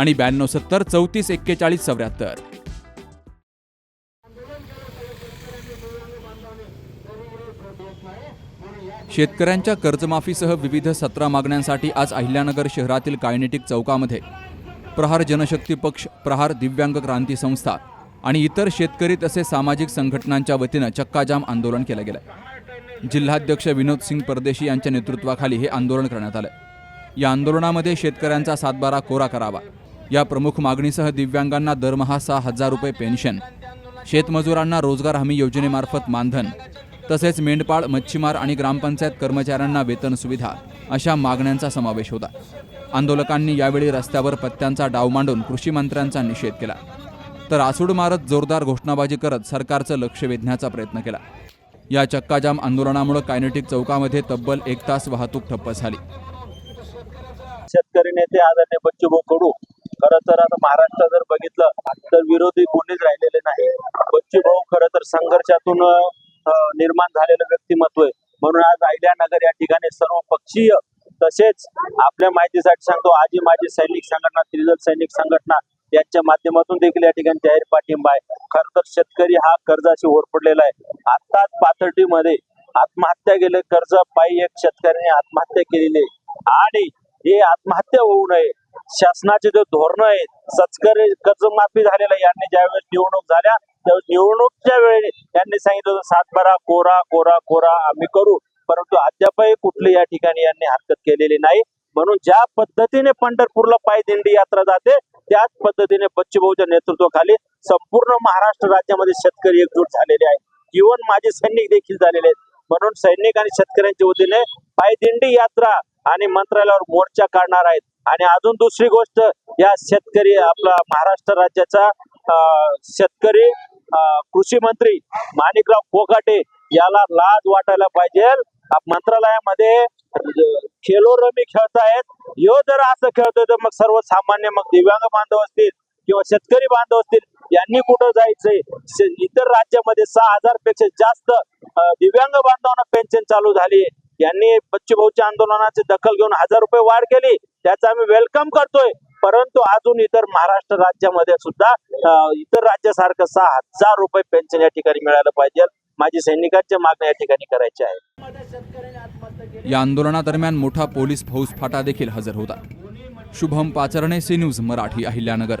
आणि ब्याण्णव सत्तर चौतीस एक्केचाळीस चौऱ्याहत्तर. शेतकऱ्यांच्या कर्जमाफीसह विविध सतरा मागण्यांसाठी आज अहिल्यानगर शहरातील कायनेटिक चौकामध्ये प्रहार जनशक्ती पक्ष प्रहार दिव्यांग क्रांती संस्था आणि इतर शेतकरी तसेच सामाजिक संघटनांच्या वतीनं चक्काजाम आंदोलन केलं गेलं. जिल्हाध्यक्ष विनोद सिंग परदेशी यांच्या नेतृत्वाखाली हे आंदोलन करण्यात आलं. या आंदोलनामध्ये शेतकऱ्यांचा सातबारा कोरा करावा या प्रमुख मागणीसह दिव्यांगांना दरमहा सहा हजार रुपये पेन्शन शेतमजुरांना रोजगार हमी योजनेमार्फत मानधन तसेच मेंढपाळ मच्छीमार आणि ग्रामपंचायत कर्मचाऱ्यांना वेतन सुविधा अशा मागण्यांचा समावेश होता. आंदोलकांनी यावेळी रस्त्यावर पत्त्यांचा डाव मांडून कृषी मंत्र्यांचा निषेध केला. तर आसूड मारत जोरदार घोषणाबाजी करत सरकारचं लक्ष वेधण्याचा प्रयत्न केला. या चक्काजाम आंदोलनामुळे कायनेटिक चौकामध्ये तब्बल एक तास वाहतूक ठप्प झाली. शेतकरी नेते आदरणीय बच्चूभाऊ कडू खर तर आता महाराष्ट्र जर बघितलं तर विरोधी कोणीच राहिलेले नाही. बच्चूभाऊ खर तर संघर्षातून निर्माण झालेलं व्यक्तिमत्व आहे. म्हणून आज आयल्यानगर या ठिकाणी सर्व पक्षीय तसेच आपल्या माहितीसाठी सांगतो आजी माजी सैनिक संघटना त्रिजल सैनिक संघटना यांच्या माध्यमातून देखील या ठिकाणी जाहीर पाठिंबा आहे. खर तर शेतकरी हा कर्जाशी ओरपडलेला आहे. आताच पाथर्डीमध्ये आत्महत्या गेले कर्ज पायी एक शेतकऱ्याने आत्महत्या केलेली आहे. आणि हे आत्महत्या होऊ नये. शासनाचे जे धोरण आहेत सचकरी कर्जमाफी झालेलं आहे. यांनी ज्यावेळेस निवडणूक झाल्या त्यावेळेस निवडणूकच्या वेळी त्यांनी सांगितलं सातबारा कोरा कोरा कोरा आम्ही करू. परंतु अद्यापही कुठली या ठिकाणी यांनी हरकत केलेली नाही. म्हणून ज्या पद्धतीने पंढरपूरला पायदिंडी यात्रा जाते त्याच पद्धतीने बच्चूभाऊच्या नेतृत्वाखाली संपूर्ण महाराष्ट्र राज्यामध्ये शेतकरी एकजूट झालेले आहेत. इव्हन माझे सैनिक देखील झालेले आहेत. म्हणून सैनिक आणि शेतकऱ्यांच्या वतीने पायदिंडी यात्रा आणि मंत्रालयावर मोर्चा काढणार आहेत. आणि अजून दुसरी गोष्ट या शेतकरी आपला महाराष्ट्र राज्याचा शेतकरी कृषी मंत्री माणिकराव कोकाटे याला लाज वाटायला पाहिजे. मंत्रालयामध्ये खेलो रमी खेळतायत. यो जर असं खेळतोय तर मग सर्वसामान्य मग दिव्यांग बांधव असतील किंवा शेतकरी बांधव असतील यांनी कुठं जायचंय? इतर राज्यामध्ये सहा हजारपेक्षा जास्त दिव्यांग बांधवांना पेन्शन चालू झाली यांनी बच्चूभाऊच्या आंदोलनाची दखल घेऊन हजार रुपये वाढ केली. त्याचा आम्ही वेलकम करतोय. परंतु अजून इतर महाराष्ट्र राज्यामध्ये सुद्धा इतर राज्यासारखं सहा हजार रुपये पेन्शन या ठिकाणी मिळालं पाहिजे. माझी सैनिकांच्या मागण्या या ठिकाणी करायच्या आहेत. या आंदोलनादरम्यान मोठा पोलीस फौजफाटा देखील हजर होता शुभम पाचरणे सी न्यूज मराठी अहिल्यानगर.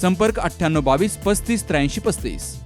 संपर्क अठ्ठ्याण्णव बावीस पस्तीस त्र्याऐंशी पस्तीस.